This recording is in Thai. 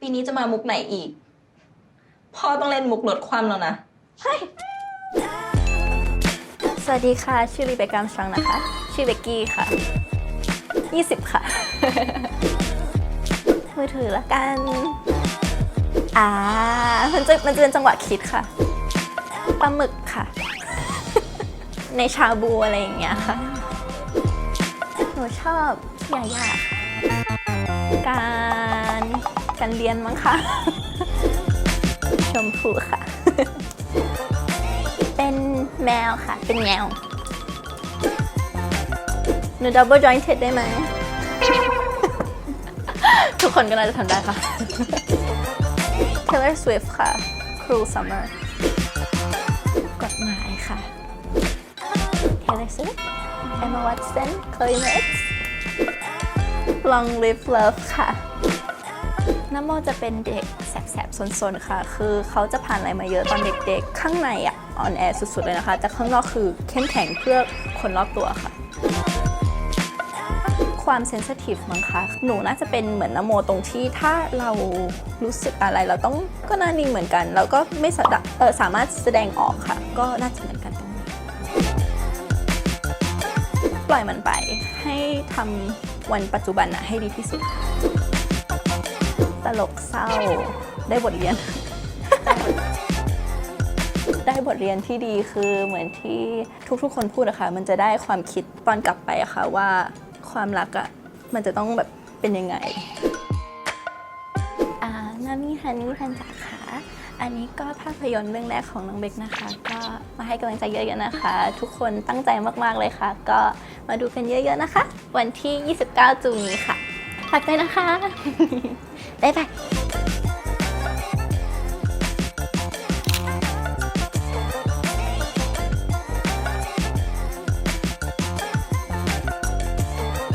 ปีนี้จะมามุกไหนอีก พ่อต้องเล่นมุกลดความแล้วนะสวัสดีค่ะ ชื่อรีเบกามสตรองนะคะ ชื่อเบกกี้ค่ะ 20 ค่ะ มือถือละกัน อ่า มันจะมันจะเป็นจังหวะคิดค่ะ ปลาหมึกค่ะ ในชาบูอะไรอย่างเงี้ยค่ะ หนูชอบยาย่าค่การ การเรียนมั้งคะ ชมพูค่ะ เป็นแมวค่ะ เป็นแมวหนูดับเบิลจอย n เ e d ได้ไหม ทุกคนก็น่าจะทำได้ค่ะ Taylor Swift ค่ะ Cruel Summer กฎหมายค่ะ Taylor Swift Emma Watson Chloe Moretz Long Live Love ค่ะ น้ำโมจะเป็นเด็กแสบๆซนๆค่ะ คือเขาจะผ่านอะไรมาเยอะตอนเด็กๆ ข้างในอะอ่อนแอสุดๆเลยนะคะ แต่ข้างนอกคือเข้มแข็งเพื่อคนรอบตัวค่ะ ความเซนซิทีฟมั้งคะ หนูน่าจะเป็นเหมือนนโมตรงที่ถ้าเรารู้สึกอะไรเราต้องก็น่านิ่งเหมือนกัน แล้วก็ไม่สสามารถแสดงออกค่ะ ก็น่าจะเหมือนกันตรงนี้ ปล่อยมันไปให้ทำวันปัจจุบันอะให้ดีที่สุด ตลกเศร้า ได้บทเรียน ได้บทเรียนที่ดีคือเหมือนที่ทุกๆ คนพูดอะค่ะมันจะได้ความคิดตอนกลับไปอะค่ะว่าความรักอะมันจะต้องแบบเป็นยังไงอ่านามิฮันนี่พันจักค่ะ อันนี้ก็ภาพยนตร์เรื่องแรกของน้องเบคนะคะ ก็มาให้กำลังใจเยอะๆนะคะ ทุกคนตั้งใจมากๆเลยค่ะ ก็มาดูกันเยอะๆนะคะ วันที่ 29จูนนี้ค่ะ ฝากด้วยนะคะ บ๊ายบาย